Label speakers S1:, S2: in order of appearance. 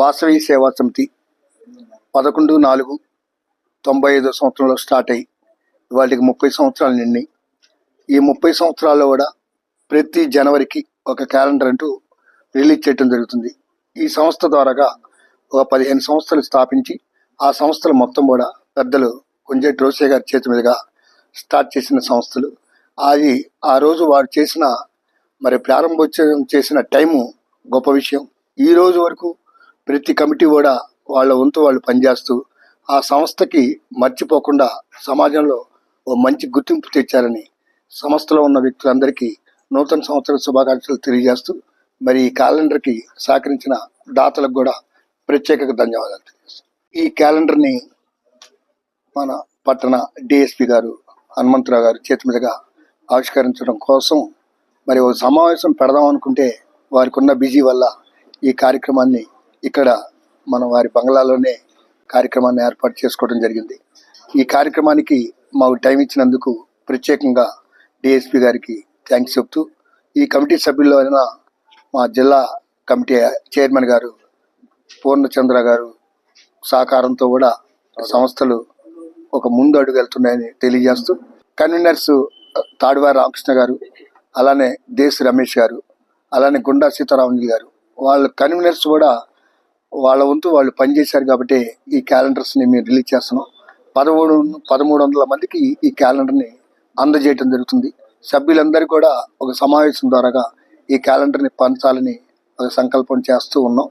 S1: వాసవి సేవా సమితి పదకొండు నాలుగు తొంభై ఐదో సంవత్సరంలో స్టార్ట్ అయ్యి వాటికి ముప్పై సంవత్సరాలు నిండి ఈ ముప్పై సంవత్సరాల్లో కూడా ప్రతి జనవరికి ఒక క్యాలెండర్ అంటూ రిలీజ్ చేయడం జరుగుతుంది. ఈ సంస్థ ద్వారాగా ఒక పదిహేను సంస్థలు స్థాపించి ఆ సంస్థలు మొత్తం కూడా పెద్దలు కొంజేటి రోసే గారి చేతి మీదుగా స్టార్ట్ చేసిన సంస్థలు. అది ఆ రోజు వారు చేసిన మరి ప్రారంభోత్సవం చేసిన టైము గొప్ప విషయం. ఈ రోజు వరకు ప్రతి కమిటీ కూడా వాళ్ళ వంతు వాళ్ళు పనిచేస్తూ ఆ సంస్థకి మర్చిపోకుండా సమాజంలో ఓ మంచి గుర్తింపు తెచ్చారని సంస్థలో ఉన్న వ్యక్తులందరికీ నూతన సంవత్సర శుభాకాంక్షలు తెలియజేస్తూ మరి ఈ క్యాలెండర్కి సహకరించిన దాతలకు కూడా ప్రత్యేక ధన్యవాదాలు తెలియజేస్తాం. ఈ క్యాలెండర్ని మన పట్టణ డిఎస్పి గారు హనుమంతరావు గారు చేతి మీదుగా ఆవిష్కరించడం కోసం మరి ఒక సమావేశం పెడదాం అనుకుంటే వారికి ఉన్న బిజీ వల్ల ఈ కార్యక్రమాన్ని ఇక్కడ మన వారి బంగ్లాలోనే కార్యక్రమాన్ని ఏర్పాటు చేసుకోవడం జరిగింది. ఈ కార్యక్రమానికి మాకు టైం ఇచ్చినందుకు ప్రత్యేకంగా డిఎస్పి గారికి థ్యాంక్స్ చెప్తూ ఈ కమిటీ సభ్యుల్లో అయిన మా జిల్లా కమిటీ చైర్మన్ గారు పూర్ణచంద్ర గారు సహకారంతో కూడా సంస్థలు ఒక ముందు అడుగు వెళ్తున్నాయని తెలియజేస్తూ కన్వీనర్స్ తాడివారి రామకృష్ణ గారు అలానే దేశ్ రమేష్ గారు అలానే గుండా సీతారామన్ గారు వాళ్ళ కన్వీనర్స్ కూడా వాళ్ళ వంతు వాళ్ళు పనిచేశారు కాబట్టి ఈ క్యాలెండర్స్ని మేము రిలీజ్ చేస్తున్నాం. పదమూడు పదమూడు వందల మందికి ఈ క్యాలెండర్ని అందజేయటం జరుగుతుంది. సభ్యులందరూ కూడా ఒక సమావేశం ద్వారాగా ఈ క్యాలెండర్ని పంచాలని ఒక సంకల్పం చేస్తూ ఉన్నాం.